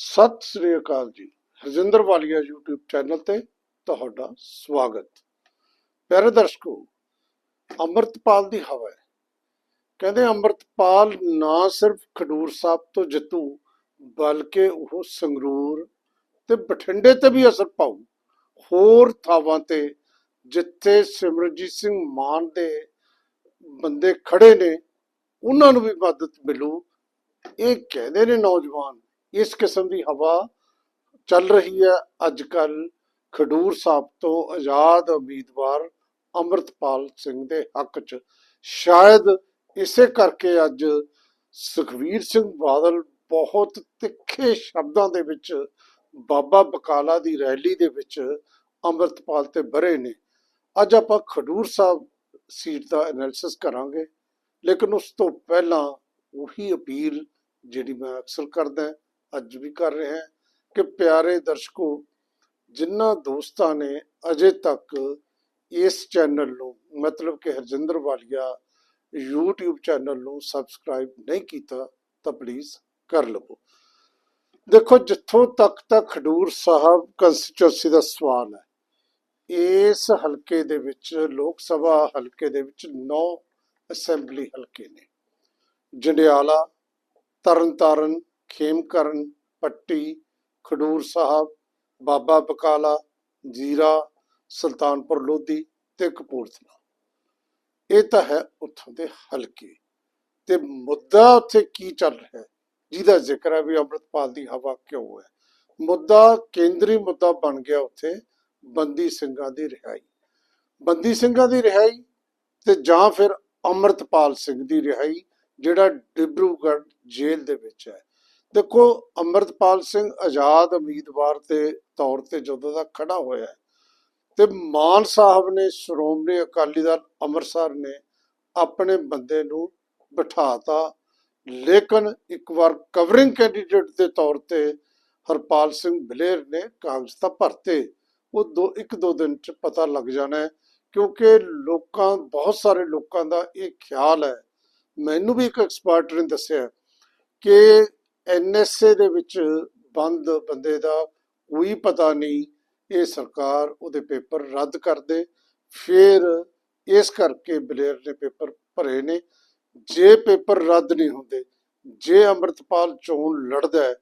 ਸਤਿ ਸ੍ਰੀ ਅਕਾਲ ਜੀ। Harjinder Walia YouTube channel ਤੇ ਤੁਹਾਡਾ ਸਵਾਗਤ। ਪਿਆਰੇ ਦਰਸ਼ਕੋ, ਅੰਮ੍ਰਿਤਪਾਲ ਦੀ ਹਵਾ ਹੈ। ਕਹਿੰਦੇ ਅੰਮ੍ਰਿਤਪਾਲ ਨਾ ਸਿਰਫ ਖਡੂਰ ਸਾਹਿਬ ਤੋਂ ਜਿੱਤੂ, ਬਲਕਿ ਉਹ ਸੰਗਰੂਰ ਤੇ ਬਠਿੰਡੇ ਤੇ ਵੀ ਅਸਰ ਪਾਉ ਹੋਰ ਥਾਵਾਂ ਤੇ ਜਿੱਥੇ ਸਿਮਰਜੀਤ ਸਿੰਘ ਮਾਨ ਦੇ ਬੰਦੇ ਖੜੇ ਨੇ, ਉਹਨਾਂ ਨੂੰ ਵੀ ਮਦਦ ਮਿਲੂ। ਇਹ ਕਹਿੰਦੇ ਨੇ ਨੌਜਵਾਨ ਇਸ ਕਿਸਮ ਦੀ ਹਵਾ ਚੱਲ ਰਹੀ ਹੈ। ਅੱਜ ਕੱਲ ਖਡੂਰ ਸਾਹਿਬ ਤੋਂ ਆਜ਼ਾਦ ਉਮੀਦਵਾਰ ਅੰਮ੍ਰਿਤਪਾਲ ਸਿੰਘ ਦੇ ਹੱਕ 'ਚ ਸ਼ਾਇਦ ਇਸੇ ਕਰਕੇ ਅੱਜ ਸੁਖਵੀਰ ਸਿੰਘ ਬਾਦਲ ਬਹੁਤ ਤਿੱਖੇ ਸ਼ਬਦਾਂ ਦੇ ਵਿੱਚ ਬਾਬਾ ਬਕਾਲਾ ਦੀ ਰੈਲੀ ਦੇ ਵਿੱਚ ਅੰਮ੍ਰਿਤਪਾਲ ਤੇ ਬਰੇ ਨੇ। ਅੱਜ ਆਪਾਂ ਖਡੂਰ ਸਾਹਿਬ ਸੀਟ ਦਾ ਐਨਾਲਿਸਿਸ ਕਰਾਂਗੇ। ਲੇਕਿਨ ਉਸ ਤੋਂ ਪਹਿਲਾਂ ਉਹੀ ਅਪੀਲ ਜਿਹੜੀ ਮੈਂ ਅਕਸਰ ਕਰਦਾ ਅੱਜ ਵੀ ਕਰ ਰਿਹਾ ਹਾਂ ਕਿ ਪਿਆਰੇ ਦਰਸ਼ਕੋ, ਜਿਨ੍ਹਾਂ ਦੋਸਤਾਂ ਨੇ ਅਜੇ ਤੱਕ ਇਸ ਚੈਨਲ ਨੂੰ, ਮਤਲਬ ਕਿ ਹਰਜਿੰਦਰ ਵਾਲੀਆ YouTube ਚੈਨਲ ਨੂੰ ਸਬਸਕ੍ਰਾਈਬ ਨਹੀਂ ਕੀਤਾ, ਤਾਂ ਪਲੀਜ਼ ਕਰ ਲਵੋ। ਦੇਖੋ, ਜਿੱਥੋਂ ਤੱਕ ਤਾਂ ਖਡੂਰ ਸਾਹਿਬ ਕੰਸਟੀਚੁਐਂਸੀ ਦਾ ਸਵਾਲ ਹੈ, ਇਸ ਹਲਕੇ ਦੇ ਵਿੱਚ, ਲੋਕ ਸਭਾ ਹਲਕੇ ਦੇ ਵਿੱਚ 9 ਅਸੈਂਬਲੀ ਹਲਕੇ ਨੇ। ਜੰਡਿਆਲਾ, ਤਰਨਤਾਰਨ ਖੇਮਕਰਨ, ਪੱਟੀ, ਖਡੂਰ ਸਾਹਿਬ, ਬਾਬਾ ਬਕਾਲਾ, ਜੀਰਾ, ਸੁਲਤਾਨਪੁਰ ਲੋਧੀ ਤੇ ਕਪੂਰਥਲਾ। ਇਹ ਤਾਂ ਹੈ ਉੱਥੋਂ ਦੇ ਹਲਕੇ। ਤੇ ਮੁੱਦਾ ਉੱਥੇ ਕੀ ਚੱਲ ਰਿਹਾ? ਹੈ ਜਿਹਦਾ ਜ਼ਿਕਰ ਹੈ ਵੀ ਅੰਮ੍ਰਿਤਪਾਲ ਦੀ ਹਵਾ ਕਿਉਂ ਹੈ? ਮੁੱਦਾ, ਕੇਂਦਰੀ ਮੁੱਦਾ ਬਣ ਗਿਆ ਉੱਥੇ ਬੰਦੀ ਸਿੰਘਾਂ ਦੀ ਰਿਹਾਈ। ਬੰਦੀ ਸਿੰਘਾਂ ਦੀ ਰਿਹਾਈ ਤੇ ਜਾਂ ਫਿਰ ਅੰਮ੍ਰਿਤਪਾਲ ਸਿੰਘ ਦੀ ਰਿਹਾਈ, ਜਿਹੜਾ ਡਿਬਰੂਗੜ੍ਹ ਜੇਲ੍ਹ ਦੇ ਵਿੱਚ ਹੈ। ਦੇਖੋ, ਅੰਮ੍ਰਿਤਪਾਲ ਸਿੰਘ ਆਜ਼ਾਦ ਉਮੀਦਵਾਰ ਦੇ ਤੌਰ ਤੇ ਜਦੋਂ ਦਾ ਖੜਾ ਹੋਇਆ ਤੇ ਮਾਨ ਸਾਹਿਬ ਨੇ, ਸ਼੍ਰੋਮਣੀ ਅਕਾਲੀ ਦਲ ਅੰਮ੍ਰਿਤਸਰ ਨੇ ਆਪਣੇ ਬੰਦੇ ਨੂੰ ਬਿਠਾਤਾ। ਲੇਕਿਨ ਇੱਕ ਵਾਰ ਕਵਰਿੰਗ ਕੈਂਡੀਡੇਟ ਦੇ ਤੌਰ ਤੇ ਹਰਪਾਲ ਸਿੰਘ ਬਲੇਰ ਨੇ ਕਾਗਜ਼ ਤਾਂ ਭਰਤੇ। ਉਹ ਦੋ, ਇੱਕ ਦੋ ਦਿਨ ਚ ਪਤਾ ਲੱਗ ਜਾਣਾ ਕਿਉਂਕਿ ਲੋਕਾਂ, ਬਹੁਤ ਸਾਰੇ ਲੋਕਾਂ ਦਾ ਇਹ ਖਿਆਲ ਹੈ। ਮੈਨੂੰ ਵੀ ਇੱਕ ਐਕਸਪਰਟ ਨੇ ਦੱਸਿਆ ਕਿ ਐਨਐਸਏ ਦੇ ਵਿੱਚ ਬੰਦ ਬੰਦੇ ਦਾ ਕੋਈ ਪਤਾ ਨਹੀਂ, ਇਹ ਸਰਕਾਰ ਉਹਦੇ ਪੇਪਰ ਰੱਦ ਕਰ ਦੇ। ਫਿਰ ਇਸ ਕਰਕੇ ਬਲੇਅਰ ਨੇ ਪੇਪਰ ਭਰੇ ਨੇ। ਜੇ ਪੇਪਰ ਰੱਦ ਨਹੀਂ ਹੁੰਦੇ, ਜੇ ਅੰਮ੍ਰਿਤਪਾਲ ਚੋਣ ਲੜਦਾ ਹੈ,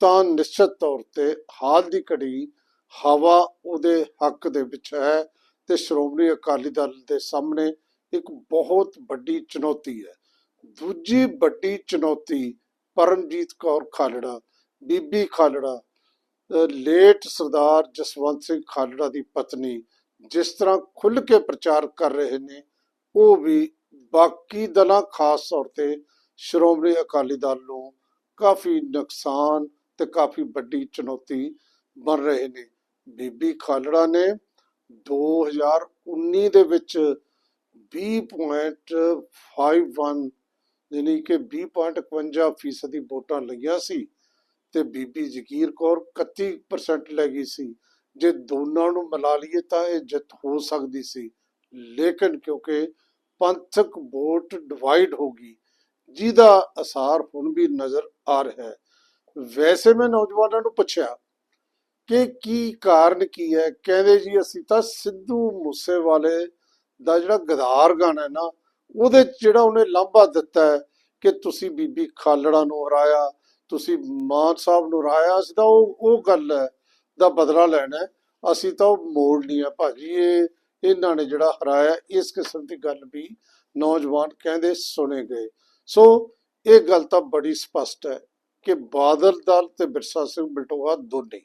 ਤਾਂ ਨਿਸ਼ਚਿਤ ਤੌਰ ਤੇ ਹਾਲ ਦੀ ਘੜੀ ਹਵਾ ਉਹਦੇ ਹੱਕ ਦੇ ਵਿੱਚ ਹੈ ਤੇ ਸ਼੍ਰੋਮਣੀ ਅਕਾਲੀ ਦਲ ਦੇ ਸਾਹਮਣੇ ਇੱਕ ਬਹੁਤ ਵੱਡੀ ਚੁਣੌਤੀ ਹੈ। ਦੂਜੀ ਵੱਡੀ ਚੁਣੌਤੀ ਪਰਮਜੀਤ ਕੌਰ ਖਾਲੜਾ, ਬੀਬੀ ਖਾਲੜਾ ਲੇਟ ਸਰਦਾਰ ਜਸਵੰਤ ਸਿੰਘ ਖਾਲੜਾ ਦੀ ਪਤਨੀ ਜਿਸ ਤਰ੍ਹਾਂ ਖੁੱਲ ਕੇ ਪ੍ਰਚਾਰ ਕਰ ਰਹੇ ਨੇ, ਉਹ ਵੀ ਬਾਕੀ ਦਲਾਂ, ਖਾਸ ਤੌਰ ਤੇ ਸ਼੍ਰੋਮਣੀ ਅਕਾਲੀ ਦਲ ਨੂੰ ਕਾਫੀ ਨੁਕਸਾਨ ਤੇ ਕਾਫੀ ਵੱਡੀ ਚੁਣੌਤੀ ਬਣ ਰਹੇ ਨੇ। ਬੀਬੀ ਖਾਲੜਾ ਨੇ 2019 ਦੇ ਵਿੱਚ 20.51 ਯਾਨੀ ਕਿ 20.51 ਫੀਸਦੀ ਵੋਟਾਂ ਲਈਆਂ ਸੀ ਤੇ ਬੀਬੀ ਜ਼ਕੀਰ ਕੌਰ 31% ਲੈ ਗਈ ਸੀ। ਜੇ ਦੋਨਾਂ ਨੂੰ ਮਿਲਾ ਲਈਏ ਤਾਂ ਇਹ ਜਿੱਤ ਹੋ ਸਕਦੀ ਸੀ। ਲੇਕਿਨ ਕਿਉਂਕਿ ਪੰਥਕ ਵੋਟ ਡਿਵਾਈਡ ਹੋ ਗਈ, ਜਿਹਦਾ ਅਸਰ ਹੁਣ ਵੀ ਨਜ਼ਰ ਆ ਰਿਹਾ ਹੈ। ਵੈਸੇ ਮੈਂ ਨੌਜਵਾਨਾਂ ਨੂੰ ਪੁੱਛਿਆ ਕਿ ਕੀ ਕਾਰਨ ਕੀ ਹੈ? ਕਹਿੰਦੇ ਜੀ ਅਸੀਂ ਤਾਂ ਸਿੱਧੂ ਮੂਸੇਵਾਲੇ ਦਾ ਜਿਹੜਾ ਗਦਾਰ ਗਾਣਾ ਹੈ ਨਾ ਉਹਦੇ ਜਿਹੜਾ ਉਹਨੇ ਲਾਂਭਾ ਦਿੱਤਾ ਹੈ ਕਿ ਤੁਸੀਂ ਬੀਬੀ ਖਾਲੜਾ ਨੂੰ ਹਰਾਇਆ, ਤੁਸੀਂ ਮਾਨ ਸਾਹਿਬ ਨੂੰ ਹਰਾਇਆ, ਅਸੀਂ ਤਾਂ ਉਹ ਉਹ ਗੱਲ ਹੈ ਦਾ ਬਦਲਾ ਲੈਣਾ ਅਸੀਂ ਤਾਂ ਉਹ ਮੋੜਨੀ ਆ ਭਾਜੀ, ਇਹ, ਇਹਨਾਂ ਨੇ ਜਿਹੜਾ ਹਰਾਇਆ, ਇਸ ਕਿਸਮ ਦੀ ਗੱਲ ਵੀ ਨੌਜਵਾਨ ਕਹਿੰਦੇ ਸੁਣੇ ਗਏ। ਸੋ ਇਹ ਗੱਲ ਤਾਂ ਬੜੀ ਸਪਸ਼ਟ ਹੈ ਕਿ ਬਾਦਲ ਦਲ ਤੇ ਬਿਰਸਾ ਸਿੰਘ ਬਲਟੋਆ ਦੋਨੇ,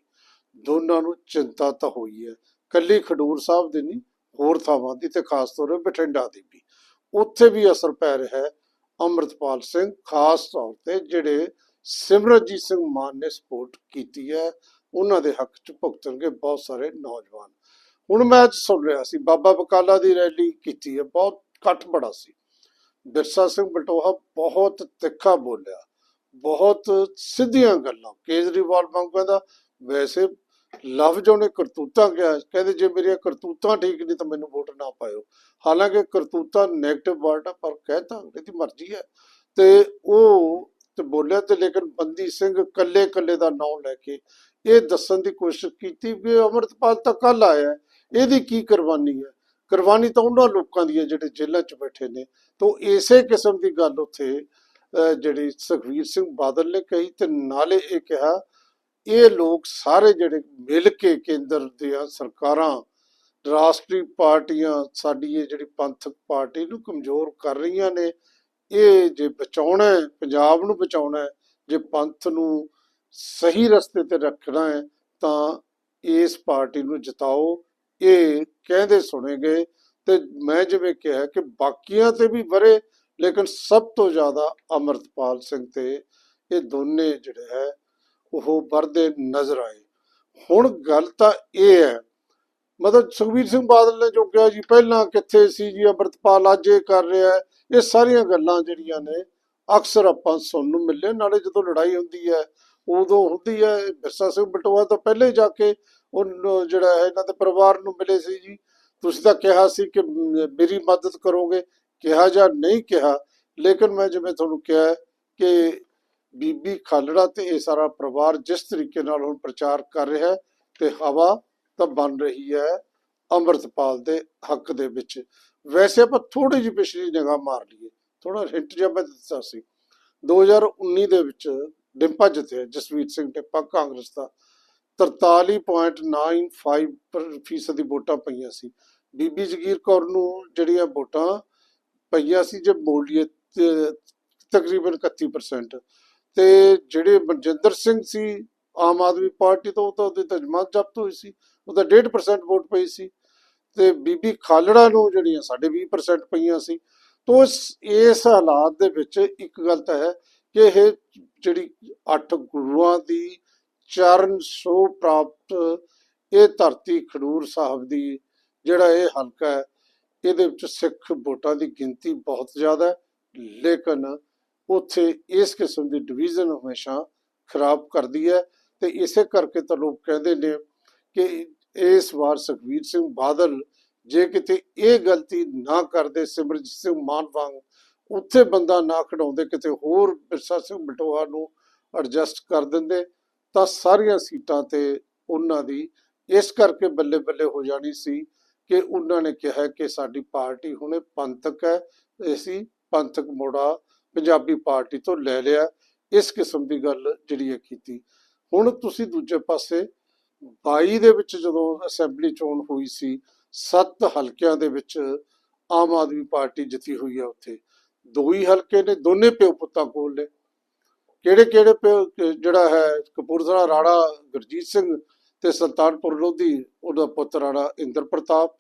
ਦੋਨਾਂ ਨੂੰ ਚਿੰਤਾ ਤਾਂ ਹੋਈ ਹੈ। ਕੱਲੀ ਖਡੂਰ ਸਾਹਿਬ ਦੀ ਨਹੀਂ, ਹੋਰ ਥਾਵਾਂ ਦੀ ਤੇ ਖਾਸ ਤੌਰ ਤੇ ਬਠਿੰਡਾ ਦੀ ਵੀ। ਉੱਥੇ ਵੀ ਅਸਰ ਪੈ ਰਿਹਾ ਹੈ ਅੰਮ੍ਰਿਤਪਾਲ ਸਿੰਘ, ਖਾਸ ਤੌਰ ਤੇ ਜਿਹੜੇ ਸਿਮਰਜੀਤ ਸਿੰਘ ਮਾਨ ਨੇ ਸਪੋਰਟ ਕੀਤੀ ਹੈ, ਉਹਨਾਂ ਦੇ ਹੱਕ 'ਚ ਭੁਗਤਣਗੇ ਬਹੁਤ ਸਾਰੇ ਨੌਜਵਾਨ। ਹੁਣ ਮੈਂ ਅੱਜ ਸੁਣ ਰਿਹਾ ਸੀ, ਬਾਬਾ ਬਕਾਲਾ ਦੀ ਰੈਲੀ ਕੀਤੀ ਹੈ, ਬਹੁਤ ਕੱਟ ਬੜਾ ਸੀ। ਬਿਰਸਾ ਸਿੰਘ ਬਟੋਹਾ ਬਹੁਤ ਤਿੱਖਾ ਬੋਲਿਆ, ਬਹੁਤ ਸਿੱਧੀਆਂ ਗੱਲਾਂ, ਕੇਜਰੀਵਾਲ ਵਾਂਗੂ ਕਹਿੰਦਾ ਵੈਸੇ ਲਫ਼ਜ਼ ਉਹਨੇ ਕਰਤੂਤਾਂ ਕਿਹਾ ਕਹਿੰਦੇ ਜੇ ਮੇਰੀਆਂ ਕਰਤੂਤਾਂ ਠੀਕ ਨਹੀਂ ਤਾਂ ਮੈਨੂੰ ਵੋਟ ਨਾ ਪਾਇਓ। ਹਾਲਾਂਕਿ ਕਰਤੂਤਾਂ 네ਗੇਟਿਵ ਵਰਡ ਆ, ਪਰ ਕਹਿਤਾ ਇਹਦੀ ਮਰਜ਼ੀ ਹੈ। ਤੇ ਉਹ ਤੇ ਬੋਲਿਆ ਤੇ ਲੇਕਿਨ ਬੰਦੀ ਸਿੰਘ ਕੱਲੇ ਕੱਲੇ ਦਾ ਨਾਮ ਲੈ ਕੇ ਇਹ ਦੱਸਣ ਦੀ ਕੋਸ਼ਿਸ਼ ਕੀਤੀ ਵੀ ਅਮਰਤਪਾਲ ਤਾਂ ਕੱਲ ਆਇਆ ਇਹਦੀ ਕੀ ਕੁਰਬਾਨੀ ਹੈ? ਕੁਰਬਾਨੀ ਤਾਂ ਉਹਨਾਂ ਲੋਕਾਂ ਦੀ ਹੈ ਜਿਹੜੇ ਜੇਲ੍ਹਾਂ 'ਚ ਬੈਠੇ ਨੇ। ਤੋਂ ਇਸੇ ਕਿਸਮ ਦੀ ਗੱਲ ਉੱਥੇ ਜਿਹੜੀ ਸੁਖਵੀਰ ਸਿੰਘ ਬਾਦਲ ਨੇ ਕਹੀ ਤੇ ਨਾਲੇ ਇਹ ਕਿਹਾ ਇਹ ਲੋਕ ਸਾਰੇ ਜਿਹੜੇ ਮਿਲ ਕੇ ਕੇਂਦਰ ਦੀਆਂ ਸਰਕਾਰਾਂ, ਰਾਸ਼ਟਰੀ ਪਾਰਟੀਆਂ, ਸਾਡੀ ਇਹ ਜਿਹੜੀ ਪੰਥਕ ਪਾਰਟੀ ਨੂੰ ਕਮਜ਼ੋਰ ਕਰ ਰਹੀਆਂ ਨੇ, ਇਹ ਜੇ ਬਚਾਉਣਾ ਹੈ, ਪੰਜਾਬ ਨੂੰ ਬਚਾਉਣਾ ਹੈ, ਜੇ ਪੰਥ ਨੂੰ ਸਹੀ ਰਸਤੇ ਤੇ ਰੱਖਣਾ ਹੈ, ਤਾਂ ਇਸ ਪਾਰਟੀ ਨੂੰ ਜਿਤਾਓ। ਇਹ ਕਹਿੰਦੇ ਸੁਣੇ ਗਏ ਤੇ ਮੈਂ ਜਿਵੇਂ ਕਿਹਾ ਕਿ ਬਾਕੀਆਂ ਤੇ ਵੀ ਵਰੇ, ਲੇਕਿਨ ਸਭ ਤੋਂ ਜ਼ਿਆਦਾ ਅਮਰਤਪਾਲ ਸਿੰਘ ਤੇ ਇਹ ਦੋਨੇ ਜਿਹੜੇ ਹੈ ਉਹ ਵਰਦੇ ਨਜ਼ਰ ਆਏ। ਹੁਣ ਗੱਲ ਤਾਂ ਇਹ ਹੈ, ਮਤਲਬ ਸੁਖਬੀਰ ਸਿੰਘ ਬਾਦਲ ਨੇ ਜੋ ਕਿਹਾ ਜੀ, ਪਹਿਲਾਂ ਕਿੱਥੇ ਸੀ ਜੀ, ਅਮਰਤਪਾਲ ਅੱਜ ਇਹ ਕਰ ਰਿਹਾ ਇਹ ਸਾਰੀਆਂ ਗੱਲਾਂ ਜਿਹੜੀਆਂ ਨੇ, ਅਕਸਰ ਆਪਾਂ ਸੁਣਨ ਨੂੰ ਮਿਲੇ, ਨਾਲੇ ਜਦੋਂ ਲੜਾਈ ਹੁੰਦੀ ਹੈ, ਉਦੋਂ ਹੁੰਦੀ ਹੈ। ਬਿਰਸਾ ਸਿੰਘ ਬਟੋਆ ਤਾਂ ਪਹਿਲੇ ਜਾ ਕੇ ਉਹ ਜਿਹੜਾ ਹੈ, ਇਹਨਾਂ ਦੇ ਪਰਿਵਾਰ ਨੂੰ ਮਿਲੇ ਸੀ ਜੀ। ਤੁਸੀਂ ਤਾਂ ਕਿਹਾ ਸੀ ਕਿ ਮੇਰੀ ਮਦਦ ਕਰੋਗੇ, ਕਿਹਾ ਜਾਂ ਨਹੀਂ ਕਿਹਾ, ਲੇਕਿਨ ਮੈਂ ਜਿਵੇਂ ਤੁਹਾਨੂੰ ਕਿਹਾ ਕਿ ਬੀਬੀ ਖਾਲੜਾ ਤੇ ਇਹ ਸਾਰਾ ਪਰਿਵਾਰ ਜਿਸ ਤਰੀਕੇ ਨਾਲ ਹੁਣ ਪ੍ਰਚਾਰ ਕਰ ਰਿਹਾ ਹੈ ਤੇ ਹਵਾ ਤਾਂ ਬਣ ਰਹੀ ਹੈ ਅੰਮ੍ਰਿਤਪਾਲ ਦੇ ਹੱਕ ਦੇ ਵਿੱਚ। ਵੈਸੇ ਆਪਾਂ ਥੋੜੀ ਜਿਹੀ ਪਿਛਲੀ ਨਿਗਾਹ ਮਾਰ ਲਈਏ। ਥੋੜਾ ਹਿੰਟ ਜਿਹਾ ਮੈਂ ਦਿੱਤਾ ਸੀ। 2019 ਦੇ ਵਿੱਚ ਡਿੰਪਾ ਜਿੱਤਿਆ ਜਸਵੀਰ ਸਿੰਘ ਡਿੰਪਾ, ਕਾਂਗਰਸ ਦਾ। 43.95% ਦੀ ਵੋਟਾਂ ਪਈਆਂ ਸੀ। ਬੀਬੀ ਜਗੀਰ ਕੌਰ ਨੂੰ ਜਿਹੜੀਆਂ ਵੋਟਾਂ ਪਈਆਂ ਸੀ, ਜੇ ਮੋੜ ਲਈਏ ਤਕਰੀਬਨ 31% ਤੇ ਜਿਹੜੇ ਮਨਜਿੰਦਰ ਸਿੰਘ ਸੀ, ਆਮ ਆਦਮੀ ਪਾਰਟੀ ਤੋਂ ਉਹ ਤਾਂ ਉਹਦੀ ਤਾਂ ਜ਼ਬਤ ਹੋਈ ਸੀ ਉਹਦਾ 1.5% ਵੋਟ ਪਈ ਸੀ ਤੇ ਬੀਬੀ ਖਾਲੜਾ ਨੂੰ ਜਿਹੜੀਆਂ ਸਾਡੇ 20% ਪਈਆਂ ਸੀ, ਤੋਂ ਇਸ ਇਸ ਹਾਲਾਤ ਦੇ ਵਿੱਚ ਇੱਕ ਗੱਲ ਤਾਂ ਹੈ ਕਿ ਇਹ ਜਿਹੜੀ ਅੱਠ ਗੁਰੂਆਂ ਦੀ ਚਰਨ ਸੋ ਪ੍ਰਾਪਤ ਇਹ ਧਰਤੀ ਖਡੂਰ ਸਾਹਿਬ ਦੀ ਜਿਹੜਾ ਇਹ ਹਲਕਾ ਹੈ, ਇਹਦੇ ਵਿੱਚ ਸਿੱਖ ਵੋਟਾਂ ਦੀ ਗਿਣਤੀ ਬਹੁਤ ਜ਼ਿਆਦਾ ਹੈ, ਲੇਕਿਨ ਉੱਥੇ ਇਸ ਕਿਸਮ ਦੀ ਡਿਵੀਜ਼ਨ ਹਮੇਸ਼ਾ ਖਰਾਬ ਕਰਦੀ ਹੈ ਤੇ ਇਸੇ ਕਰਕੇ ਤਾਂ ਲੋਕ ਕਹਿੰਦੇ ਨੇ ਕਿ ਇਸ ਵਾਰ ਸੁਖਬੀਰ ਸਿੰਘ ਬਾਦਲ ਜੇ ਕਿਤੇ ਇਹ ਗਲਤੀ ਨਾ ਕਰਦੇ, ਸਿਮਰਜੀਤ ਸਿੰਘ ਮਾਨ ਵਾਂਗ ਉੱਥੇ ਬੰਦਾ ਨਾ ਖੜਾਉਂਦੇ ਕਿਤੇ ਹੋਰ ਬਿਰਸਾ ਸਿੰਘ ਬਟੋਹਾ ਨੂੰ ਐਡਜਸਟ ਕਰ ਦਿੰਦੇ, ਤਾਂ ਸਾਰੀਆਂ ਸੀਟਾਂ ਤੇ ਉਹਨਾਂ ਦੀ ਇਸ ਕਰਕੇ ਬੱਲੇ ਬੱਲੇ ਹੋ ਜਾਣੀ ਸੀ ਕਿ ਉਹਨਾਂ ਨੇ ਕਿਹਾ ਕਿ ਸਾਡੀ ਪਾਰਟੀ ਹੁਣੇ ਪੰਥਕ ਹੈ ਅਸੀਂ ਪੰਥਕ ਮੋੜਾ ਪੰਜਾਬੀ ਪਾਰਟੀ ਤੋਂ ਲੈ ਲਿਆ, ਇਸ ਕਿਸਮ ਦੀ ਗੱਲ ਜਿਹੜੀ ਹੈ ਕੀਤੀ। ਹੁਣ ਤੁਸੀਂ ਦੂਜੇ ਪਾਸੇ 22 ਦੇ ਵਿੱਚ ਜਦੋਂ ਅਸੈਂਬਲੀ ਚੋਣ ਹੋਈ ਸੀ, ਸੱਤ ਹਲਕਿਆਂ ਦੇ ਵਿੱਚ ਆਮ ਆਦਮੀ ਪਾਰਟੀ ਜਿੱਤੀ ਹੋਈ ਹੈ ਉੱਥੇ। ਦੋ ਹੀ ਹਲਕੇ ਨੇ, ਦੋਨੇ ਪਿਓ ਪੁੱਤਾਂ ਕੋਲ ਨੇ। ਕਿਹੜੇ ਕਿਹੜੇ ਪਿਓ, ਜਿਹੜਾ ਹੈ ਕਪੂਰਥਲਾ ਰਾਣਾ ਗੁਰਜੀਤ ਸਿੰਘ ਤੇ ਸੁਲਤਾਨਪੁਰ ਲੋਧੀ, ਉਹਦਾ ਪੁੱਤ ਰਾਣਾ ਇੰਦਰ ਪ੍ਰਤਾਪ,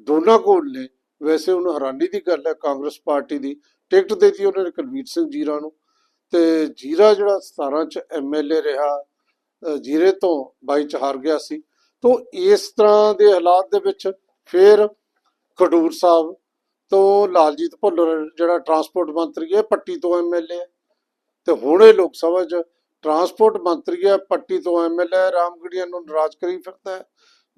ਦੋਨਾਂ ਕੋਲ ਨੇ। ਵੈਸੇ ਉਹਨੂੰ ਹੈਰਾਨੀ ਦੀ ਗੱਲ ਹੈ ਕਾਂਗਰਸ ਪਾਰਟੀ ਦੀ। ਟਿਕਟ ਦੇਤੀ ਉਹਨਾਂ ਨੇ ਕੁਲਵੀਰ ਸਿੰਘ ਜੀਰਾ ਨੂੰ ਤੇ ਜੀਰਾ ਜਿਹੜਾ 17 ਚ ਐਮਐਲਏ ਰਿਹਾ ਜੀਰੇ ਤੋਂ 22 ਚ ਹਾਰ ਗਿਆ ਸੀ। ਤੋਂ ਇਸ ਤਰ੍ਹਾਂ ਦੇ ਹਾਲਾਤ ਦੇ ਵਿੱਚ ਫਿਰ ਖਡੂਰ ਸਾਹਿਬ ਤੋਂ ਲਾਲਜੀਤ ਭੁੱਲਰ ਜਿਹੜਾ ਟਰਾਂਸਪੋਰਟ ਮੰਤਰੀ ਹੈ, ਪੱਟੀ ਤੋਂ ਐਮਐਲਏ ਹੈ। ਤੇ ਹੁਣ ਇਹ ਲੋਕ ਸਭਾ 'ਚ ਟਰਾਂਸਪੋਰਟ ਮੰਤਰੀ ਹੈ, ਪੱਟੀ ਤੋਂ ਐਮਐਲਏ ਰਾਮਗੜੀਆਂ ਨੂੰ ਨਾਰਾਜ਼ ਕਰੀ ਫਿਰਦਾ ਹੈ।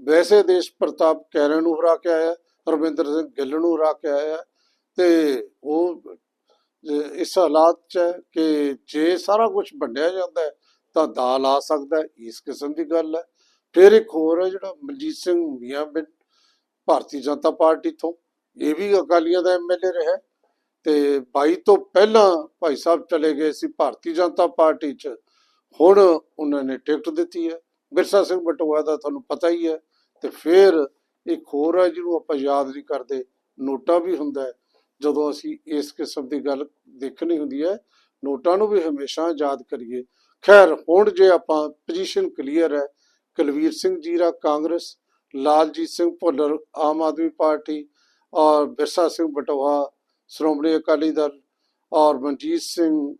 ਵੈਸੇ ਦੇਸ਼ ਪ੍ਰਤਾਪ ਕੈਰਨ ਨੂੰ ਹਰਾ ਕੇ ਆਇਆ ਰਵਿੰਦਰ ਸਿੰਘ ਗਿੱਲ ਨੂੰ ਹਰਾ ਕੇ ਆਇਆ ਤੇ ਉਹ ਇਸ ਹਾਲਾਤ 'ਚ ਹੈ ਕਿ ਜੇ ਸਾਰਾ ਕੁਝ ਵੰਡਿਆ ਜਾਂਦਾ ਤਾਂ ਦਾਲ ਆ ਸਕਦਾ ਇਸ ਕਿਸਮ ਦੀ ਗੱਲ ਹੈ। ਫਿਰ ਇੱਕ ਹੋਰ ਹੈ ਜਿਹੜਾ ਮਨਜੀਤ ਸਿੰਘ ਮੀਆਂ ਬਿਨ ਭਾਰਤੀ ਜਨਤਾ ਪਾਰਟੀ ਤੋਂ, ਇਹ ਵੀ ਅਕਾਲੀਆਂ ਦਾ ਐਮਐਲਏ ਰਿਹਾ ਤੇ 22 ਤੋਂ ਪਹਿਲਾਂ ਭਾਈ ਸਾਹਿਬ ਚਲੇ ਗਏ ਸੀ ਭਾਰਤੀ ਜਨਤਾ ਪਾਰਟੀ 'ਚ, ਹੁਣ ਉਹਨਾਂ ਨੇ ਟਿਕਟ ਦਿੱਤੀ ਹੈ। ਬਿਰਸਾ ਸਿੰਘ ਬਟੋਆ ਦਾ ਤੁਹਾਨੂੰ ਪਤਾ ਹੀ ਹੈ। ਤੇ ਫਿਰ ਇੱਕ ਹੋਰ ਹੈ ਜਿਹਨੂੰ ਆਪਾਂ ਯਾਦ ਨਹੀਂ ਕਰਦੇ, ਨੋਟਾ ਵੀ ਹੁੰਦਾ ਹੈ। ਜਦੋਂ ਅਸੀਂ ਇਸ ਕਿਸਮ ਦੀ ਗੱਲ ਦੇਖਣੀ ਹੁੰਦੀ ਹੈ, ਨੋਟਾਂ ਨੂੰ ਵੀ ਹਮੇਸ਼ਾ ਯਾਦ ਕਰੀਏ। ਖੈਰ, ਹੁਣ ਜੇ ਆਪਾਂ ਪੋਜੀਸ਼ਨ ਕਲੀਅਰ ਹੈ, ਕੁਲਵੀਰ ਸਿੰਘ ਜੀਰਾ ਕਾਂਗਰਸ, ਲਾਲਜੀਤ ਸਿੰਘ ਭੁੱਲਰ ਆਮ ਆਦਮੀ ਪਾਰਟੀ ਔਰ ਬਿਰਸਾ ਸਿੰਘ ਬਟੋਹਾ, ਸ਼੍ਰੋਮਣੀ ਅਕਾਲੀ ਦਲ ਔਰ ਮਨਜੀਤ ਸਿੰਘ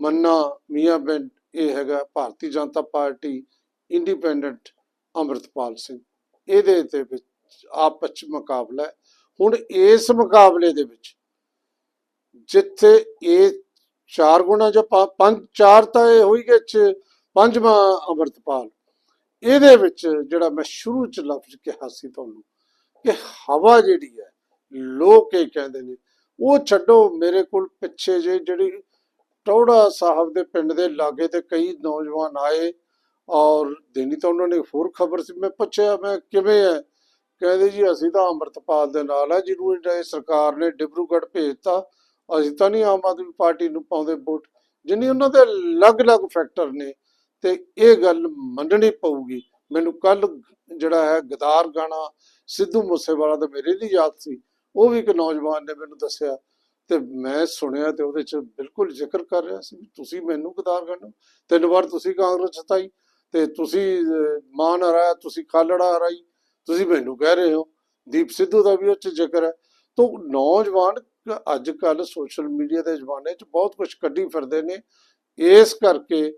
ਮੰਨਾ, ਮੀਆਂ ਬਿੰਦ ਇਹ ਹੈਗਾ ਭਾਰਤੀ ਜਨਤਾ ਪਾਰਟੀ ਇੰਡੀਪੈਂਡੈਂਟ ਅੰਮ੍ਰਿਤਪਾਲ ਸਿੰਘ। ਇਹਦੇ ਤੇ ਵਿੱਚ ਆਪਸ 'ਚ ਮੁਕਾਬਲਾ ਹੁਣ ਇਸ ਮੁਕਾਬਲੇ ਦੇ ਵਿੱਚ ਜਿੱਥੇ ਇਹ ਚਾਰ ਗੁਣਾ ਜਾਂ ਪੰਜ, ਚਾਰ ਤਾਂ ਇਹ ਹੋਈ ਗਏ ਪੰਜਵਾਂ ਅੰਮ੍ਰਿਤਪਾਲ। ਇਹਦੇ ਵਿੱਚ ਜਿਹੜਾ ਮੈਂ ਸ਼ੁਰੂ ਚ ਲਫ਼ਜ਼ ਕਿਹਾ ਸੀ ਤੁਹਾਨੂੰ ਕਿ ਹਵਾ ਜਿਹੜੀ ਹੈ, ਲੋਕ ਇਹ ਕਹਿੰਦੇ ਨੇ, ਉਹ ਛੱਡੋ ਮੇਰੇ ਕੋਲ ਪਿੱਛੇ ਜੇ ਜਿਹੜੀ ਟੌੜਾ ਸਾਹਿਬ ਦੇ ਪਿੰਡ ਦੇ ਲਾਗੇ ਤੇ ਕਈ ਨੌਜਵਾਨ ਆਏ ਔਰ ਦੇਣੀ ਤਾਂ ਉਹਨਾਂ ਨੇ ਹੋਰ ਖਬਰ ਸੀ, ਮੈਂ ਪੁੱਛਿਆ ਮੈਂ ਕਿਵੇਂ ਹੈ? ਕਹਿੰਦੇ ਜੀ ਅਸੀਂ ਤਾਂ ਅੰਮ੍ਰਿਤਪਾਲ ਦੇ ਨਾਲ ਆ, ਜਿਹਨੂੰ ਸਰਕਾਰ ਨੇ ਡਿਬਰੂਗੜ੍ਹ ਭੇਜਤਾ, ਅਸੀਂ ਤਾਂ ਨਹੀਂ ਆਮ ਆਦਮੀ ਪਾਰਟੀ ਨੂੰ ਪਾਉਂਦੇ ਵੋਟ। ਜਿੰਨੀ ਉਹਨਾਂ ਦੇ ਅਲੱਗ-ਅਲੱਗ ਫੈਕਟਰ ਨੇ, ਤੇ ਇਹ ਗੱਲ ਮੰਨਣੀ ਪਊਗੀ। ਮੈਨੂੰ ਕੱਲ ਜਿਹੜਾ ਹੈ ਗਦਾਰ ਗਾਣਾ, ਸਿੱਧੂ ਮੂਸੇਵਾਲਾ ਦਾ ਮੇਰੇ ਦੀ ਯਾਦ ਸੀ। ਉਹ ਵੀ ਇੱਕ ਨੌਜਵਾਨ ਨੇ ਮੈਨੂੰ ਦੱਸਿਆ। ਤੇ ਮੈਂ ਸੁਣਿਆ ਤੇ ਉਹਦੇ ਚ ਬਿਲਕੁਲ ਜ਼ਿਕਰ ਕਰ ਰਿਹਾ ਸੀ ਤੁਸੀਂ ਮੈਨੂੰ ਗਦਾਰ ਗਾਣਾ, ਤਿੰਨ ਵਾਰ ਤੁਸੀਂ ਕਾਂਗਰਸ ਜਿਤਾਈ, ਤੇ ਤੁਸੀਂ ਮਾਨ ਹਰਾਇਆ, ਤੁਸੀਂ ਖਾਲੜਾ ਹਰਾਈ ਤੁਸੀਂ ਮੈਨੂੰ ਕਹਿ ਰਹੇ ਹੋ, ਦੀਪ ਸਿੱਧੂ ਦਾ ਵੀ ਉਹ ਚ ਜ਼ਿਕਰ ਹੈ। ਤੋਂ ਨੌਜਵਾਨ ਅੱਜ ਕੱਲ ਸੋਸ਼ਲ ਮੀਡੀਆ ਦੇ ਜ਼ਮਾਨੇ 'ਚ ਬਹੁਤ ਕੁਝ ਕੱਢੀ ਫਿਰਦੇ ਨੇ। ਇਸ ਕਰਕੇ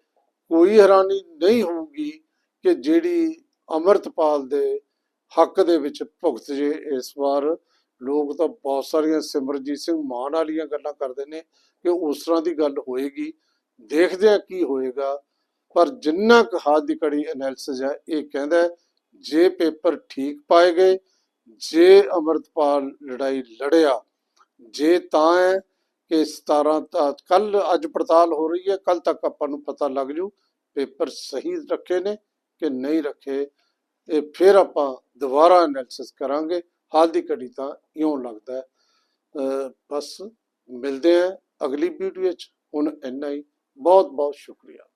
ਕੋਈ ਹੈਰਾਨੀ ਨਹੀਂ ਹੋਊਗੀ ਕਿ ਜਿਹੜੀ ਅਮਰਤਪਾਲ ਦੇ ਹੱਕ ਦੇ ਵਿੱਚ ਭੁਗਤ ਜੇ ਇਸ ਵਾਰ, ਲੋਕ ਤਾਂ ਬਹੁਤ ਸਾਰੀਆਂ ਸਿਮਰਜੀਤ ਸਿੰਘ ਮਾਨ ਵਾਲੀਆਂ ਗੱਲਾਂ ਕਰਦੇ ਨੇ ਕਿ ਉਸ ਤਰ੍ਹਾਂ ਦੀ ਗੱਲ ਹੋਏਗੀ। ਦੇਖਦੇ ਆ ਕੀ ਹੋਏਗਾ। ਪਰ ਜਿੰਨਾ ਕੁ ਹਾਲ ਦੀ ਕੜੀ ਐਨਾਲਿਸਿਸ ਹੈ, ਇਹ ਕਹਿੰਦਾ ਜੇ ਪੇਪਰ ਠੀਕ ਪਾਏ ਗਏ, ਜੇ ਅਮਰਤਪਾਲ ਲੜਾਈ ਲੜਿਆ, ਜੇ ਤਾਂ ਹੈ ਕਿ 17 ਤਾਂ ਕੱਲ ਅੱਜ ਪੜਤਾਲ ਹੋ ਰਹੀ ਹੈ ਕੱਲ ਤੱਕ ਆਪਾਂ ਨੂੰ ਪਤਾ ਲੱਗ ਜੂ ਪੇਪਰ ਸਹੀ ਰੱਖੇ ਨੇ ਕਿ ਨਹੀਂ ਰੱਖੇ। ਇਹ ਫਿਰ ਆਪਾਂ ਦੁਬਾਰਾ ਐਨਾਲਿਸਿਸ ਕਰਾਂਗੇ। ਹਾਲ ਦੀ ਘੜੀ ਤਾਂ ਇਉਂ ਲੱਗਦਾ ਬਸ ਮਿਲਦੇ ਆ ਅਗਲੀ ਵੀਡੀਓ ਵਿੱਚ। ਹੁਣ ਇੰਨਾ ਹੀ। ਬਹੁਤ ਬਹੁਤ ਸ਼ੁਕਰੀਆ।